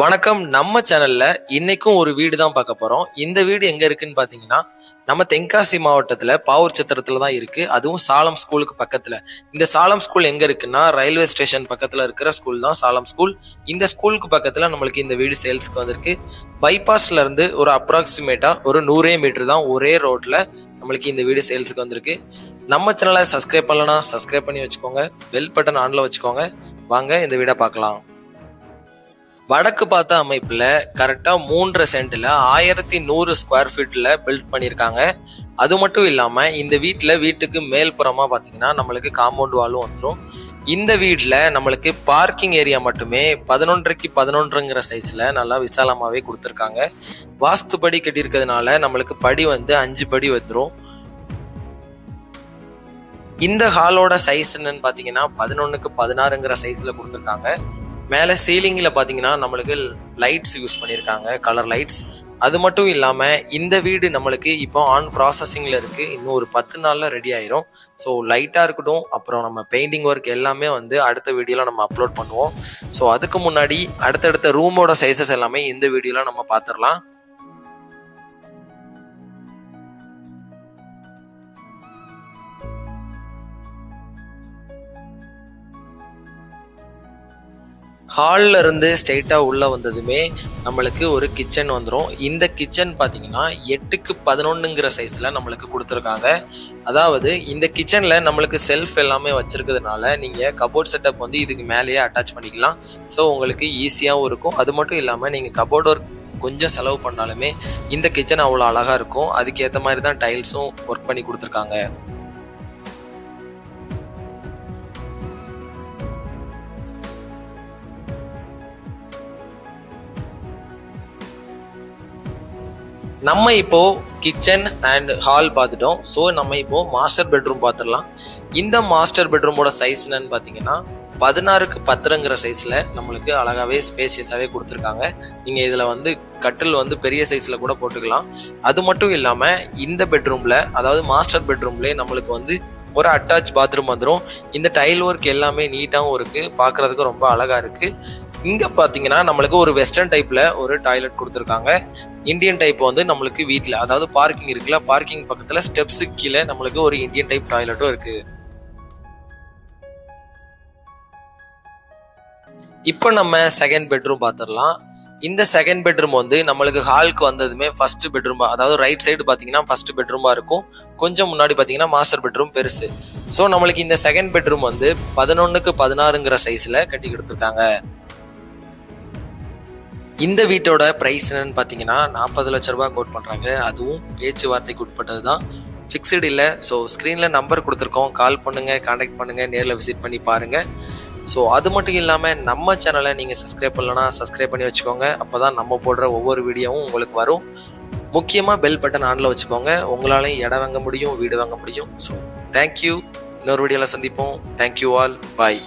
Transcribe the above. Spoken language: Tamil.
வணக்கம். நம்ம சேனல்ல இன்னைக்கும் ஒரு வீடு தான் பார்க்க போறோம். இந்த வீடு எங்க இருக்குன்னு பாத்தீங்கன்னா நம்ம தென்காசி மாவட்டத்துல பாவூர் சத்திரத்துல தான் இருக்கு. அதுவும் சாலம் ஸ்கூலுக்கு பக்கத்துல. இந்த சாலம் ஸ்கூல் எங்க இருக்குன்னா ரயில்வே ஸ்டேஷன் பக்கத்துல இருக்கிற ஸ்கூல் தான் சாலம் ஸ்கூல். இந்த ஸ்கூலுக்கு பக்கத்துல நம்மளுக்கு இந்த வீடு சேல்ஸ்க்கு வந்திருக்கு. பைபாஸ்ல இருந்து ஒரு அப்ராக்சிமேட்டா ஒரு நூறே மீட்டர் தான் ஒரே ரோட்ல நம்மளுக்கு இந்த வீடு சேல்ஸுக்கு வந்திருக்கு. நம்ம சேனலை சப்ஸ்கிரைப் பண்ணலன்னா சப்ஸ்கிரைப் பண்ணி வச்சுக்கோங்க. பெல் பட்டன் ஆன்ல வச்சுக்கோங்க. வாங்க இந்த வீடை பார்க்கலாம். வடக்கு பார்த்த அமைப்புல கரெக்டா மூன்றரை சென்ட்ல ஆயிரத்தி நூறு ஸ்கொயர் ஃபீட்ல பில்ட் பண்ணியிருக்காங்க. அது மட்டும் இல்லாம இந்த வீட்டுல வீட்டுக்கு மேல்புறமா பாத்தீங்கன்னா நம்மளுக்கு காம்பவுண்ட் வாலும் வந்துடும் இந்த வீட்டில் நம்மளுக்கு பார்க்கிங் ஏரியா மட்டுமே பதினொன்றுக்கு பதினொன்றுங்கிற சைஸில் நல்லா விசாலமாகவே கொடுத்துருக்காங்க. வாஸ்துபடி கட்டியிருக்கிறதுனால நம்மளுக்கு படி வந்து அஞ்சு படி வந்துடும் இந்த ஹாலோட சைஸ் என்னன்னு பார்த்தீங்கன்னா பதினொன்றுக்கு பதினாறுங்கிற சைஸில் கொடுத்துருக்காங்க. மேலே சீலிங்கில் பார்த்தீங்கன்னா நம்மளுக்கு லைட்ஸ் யூஸ் பண்ணியிருக்காங்க கலர் லைட்ஸ் அது மட்டும் இல்லாமல் இந்த வீடு நம்மளுக்கு இப்போ ஆன் ப்ராசஸிங்கில் இருக்குது இன்னும் ஒரு பத்து நாளில் ரெடி ஆயிரும். ஸோ லைட்டாக இருக்கட்டும் அப்புறம் நம்ம பெயிண்டிங் ஒர்க் எல்லாமே வந்து அடுத்த வீடியோவில் நம்ம அப்லோட் பண்ணுவோம். ஸோ அதுக்கு முன்னாடி அடுத்தடுத்த ரூமோட சைஸஸ் எல்லாமே இந்த வீடியோவில் நம்ம பார்த்துடலாம் ஹாலில் இருந்து ஸ்ட்ரெயிட்டாக உள்ளே வந்ததுமே நம்மளுக்கு ஒரு கிச்சன் வந்துடும் இந்த கிச்சன் பார்த்தீங்கன்னா எட்டுக்கு பதினொன்றுங்கிற சைஸில் நம்மளுக்கு கொடுத்துருக்காங்க. அதாவது இந்த கிச்சனில் நம்மளுக்கு செல்ஃப் எல்லாமே வச்சுருக்கிறதுனால நீங்கள் கபோர்ட் செட்டப் வந்து இதுக்கு மேலேயே அட்டாச் பண்ணிக்கலாம். ஸோ உங்களுக்கு ஈஸியாகவும் இருக்கும். அது மட்டும் இல்லாமல் நீங்கள் கபோர்ட் ஒர்க் கொஞ்சம் செலவு பண்ணாலுமே இந்த கிச்சன் அவ்வளோ அழகாக இருக்கும். அதுக்கேற்ற மாதிரி தான் டைல்ஸும் ஒர்க் பண்ணி கொடுத்துருக்காங்க. நம்ம இப்போ கிச்சன் அண்ட் ஹால் பார்த்துட்டோம். ஸோ நம்ம இப்போ மாஸ்டர் பெட்ரூம் பார்த்துடலாம். இந்த மாஸ்டர் பெட்ரூமோட சைஸ் என்னன்னு பார்த்தீங்கன்னா பதினாறுக்கு பத்துங்கிற சைஸில் நம்மளுக்கு அழகாகவே ஸ்பேசியஸாகவே கொடுத்துருக்காங்க. நீங்கள் இதில் வந்து கட்டில் வந்து பெரிய சைஸில் கூட போட்டுக்கலாம். அது மட்டும் இல்லாமல் இந்த பெட்ரூமில் அதாவது மாஸ்டர் பெட்ரூம்லேயே நம்மளுக்கு வந்து ஒரு அட்டாச் பாத்ரூம் வந்துடும் இந்த டைல் ஒர்க் எல்லாமே நீட்டாகவும் இருக்குது பார்க்குறதுக்கு ரொம்ப அழகாக இருக்குது இங்கே பார்த்தீங்கன்னா நம்மளுக்கு ஒரு வெஸ்டர்ன் டைப்பில் ஒரு டாய்லெட் கொடுத்துருக்காங்க. இந்தியன் டைப் வந்து நம்மளுக்கு வீட்டில் அதாவது பார்க்கிங் இருக்குல்ல பார்க்கிங் பக்கத்தில் ஸ்டெப்ஸு கீழே நம்மளுக்கு ஒரு இந்தியன் டைப் டாய்லெட்டும் இருக்கு. இப்போ நம்ம செகண்ட் பெட்ரூம் பார்த்துடலாம் இந்த செகண்ட் பெட்ரூம் வந்து நம்மளுக்கு ஹாலுக்கு வந்ததுமே ஃபர்ஸ்ட் பெட்ரூம் அதாவது ரைட் சைடு பார்த்தீங்கன்னா ஃபர்ஸ்ட் பெட்ரூமாக இருக்கும். கொஞ்சம் முன்னாடி பார்த்தீங்கன்னா மாஸ்டர் பெட்ரூம் பெருசு. ஸோ நம்மளுக்கு இந்த செகண்ட் பெட்ரூம் வந்து பதினொன்றுக்கு பதினாறுங்கிற சைஸில் கட்டி கொடுத்துருக்காங்க. இந்த வீட்டோட ப்ரைஸ் என்னன்னு பார்த்தீங்கன்னா நாற்பது லட்ச ரூபா கோட் பண்ணுறாங்க அதுவும் பேச்சுவார்த்தைக்கு உட்பட்டது தான் ஃபிக்ஸ்டு இல்லை. ஸோ ஸ்க்ரீனில் நம்பர் கொடுத்துருக்கோம். கால் பண்ணுங்கள் காண்டாக்ட் பண்ணுங்கள் நேரில் விசிட் பண்ணி பாருங்கள் ஸோ அது மட்டும் இல்லாமல் நம்ம சேனலை நீங்கள் சப்ஸ்கிரைப் பண்ணலன்னா சப்ஸ்கிரைப் பண்ணி வச்சுக்கோங்க. அப்போ தான் நம்ம போடுற ஒவ்வொரு வீடியோவும் உங்களுக்கு வரும். முக்கியமாக பெல் பட்டன் ஆனில் வச்சுக்கோங்க. உங்களாலையும் இடம் வாங்க முடியும் வீடு வாங்க முடியும். ஸோ தேங்க்யூ இன்னொரு வீடியோவில் சந்திப்போம். தேங்க்யூ ஆல் பாய்